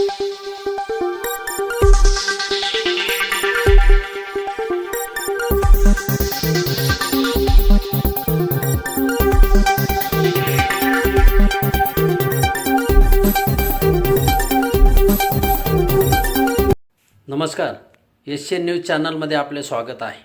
नमस्कार. S news चॅनलमध्ये आपले स्वागत आहे.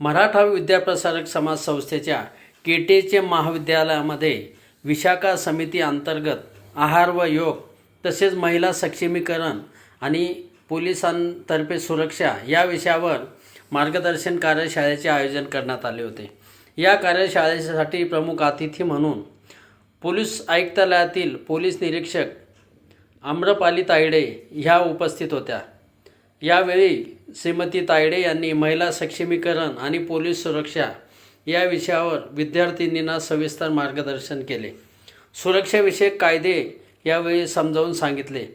मराठा विद्याप्रसारक समाज संस्थेच्या के केटीचे महाविद्यालयामध्ये विशाखा समिती अंतर्गत आहार व योग तसेच महिला सक्षमीकरण आणि पोलिसांतर्फे सुरक्षा या विषयावर मार्गदर्शन कार्यशाळेचे आयोजन करण्यात आले होते. या कार्यशाळेसाठी प्रमुख अतिथी म्हणून पोलीस आयुक्तालयातील पोलीस निरीक्षक आम्रपाली तायडे ह्या उपस्थित होत्या. यावेळी श्रीमती तायडे यांनी महिला सक्षमीकरण आणि पोलीस सुरक्षा या विषयावर विद्यार्थिनींना सविस्तर मार्गदर्शन केले. सुरक्षाविषयक कायदे यावेळी समजावून सांगितले.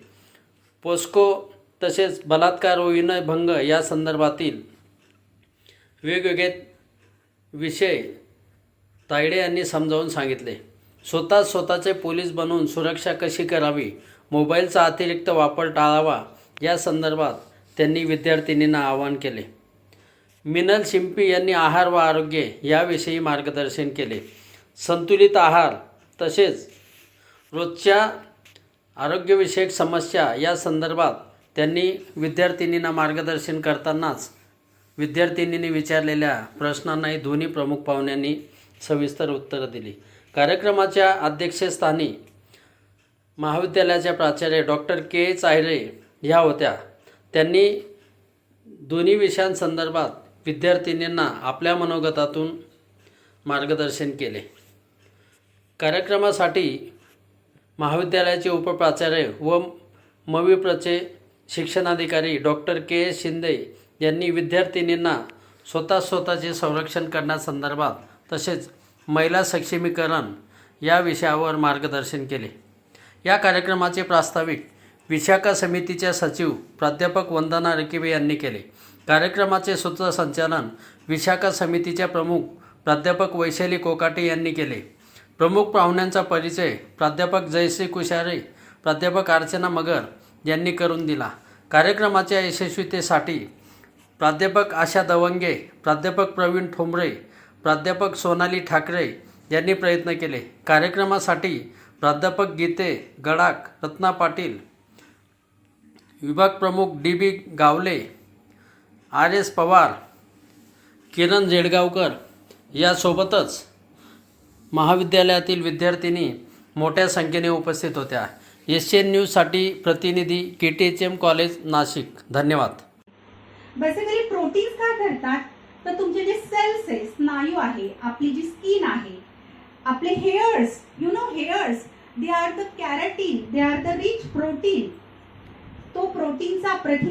पोस्को तसेच बलात्कार व विनयभंग या संदर्भातील वेगवेगळे विषय तायडे यांनी समजावून सांगितले. स्वतः स्वतःचे पोलीस बनवून सुरक्षा कशी करावी मोबाईलचा अतिरिक्त वापर टाळावा या संदर्भात त्यांनी विद्यार्थिनींना आवाहन केले. मिनल शिंपी यांनी आहार व आरोग्य याविषयी मार्गदर्शन केले. संतुलित आहार तसेच रोजच्या आरोग्यविषयक समस्या या संदर्भात त्यांनी विद्यार्थिनींना मार्गदर्शन करतानाच विद्यार्थिनींनी विचारलेल्या प्रश्नांनाही दोन्ही प्रमुख पाहुण्यांनी सविस्तर उत्तरं दिली. कार्यक्रमाच्या अध्यक्षस्थानी महाविद्यालयाच्या प्राचार्य डॉक्टर के चायरे ह्या होत्या. त्यांनी दोन्ही विषयांसंदर्भात विद्यार्थिनींना आपल्या मनोगतातून मार्गदर्शन केले. कार्यक्रमासाठी महाविद्यालयाचे उपप्राचार्य व मविप्रचे शिक्षणाधिकारी डॉक्टर के एस शिंदे यांनी विद्यार्थिनींना स्वतः स्वतःचे संरक्षण करण्यासंदर्भात तसेच महिला सक्षमीकरण या विषयावर मार्गदर्शन केले. या कार्यक्रमाचे प्रास्ताविक विशाखा समितीच्या सचिव प्राध्यापक वंदना रकिबे यांनी केले. कार्यक्रमाचे सूत्रसंचालन विशाखा समितीच्या प्रमुख प्राध्यापक वैशाली कोकाटे यांनी केले. प्रमुख पाहुण्यांचा परिचय प्राध्यापक जयश्री कुशारे प्राध्यापक अर्चना मगर यांनी करून दिला. कार्यक्रमाच्या यशस्वीतेसाठी प्राध्यापक आशा दवंगे प्राध्यापक प्रवीण ठोंबरे प्राध्यापक सोनाली ठाकरे यांनी प्रयत्न केले. कार्यक्रमासाठी प्राध्यापक गीते गडाक रत्ना पाटील विभाग प्रमुख D B Gawale R S Pawar Kiran Jedgaonkar यासोबतच महाविद्यालयातील विद्यार्थिनी मोठ्या संख्येने उपस्थित होत्या. एस एन न्यूजसाठी प्रतिनिधी K T H M college Nashik. धन्यवाद. बेसिकली प्रोटीन्स काय करतात तर तुमचे जे सेल्स आहे स्नायू आहे आपली जी स्किन आहे आपले hairs you know hairs they are the keratin they are the rich protein तो प्रोटीनचा प्रथिन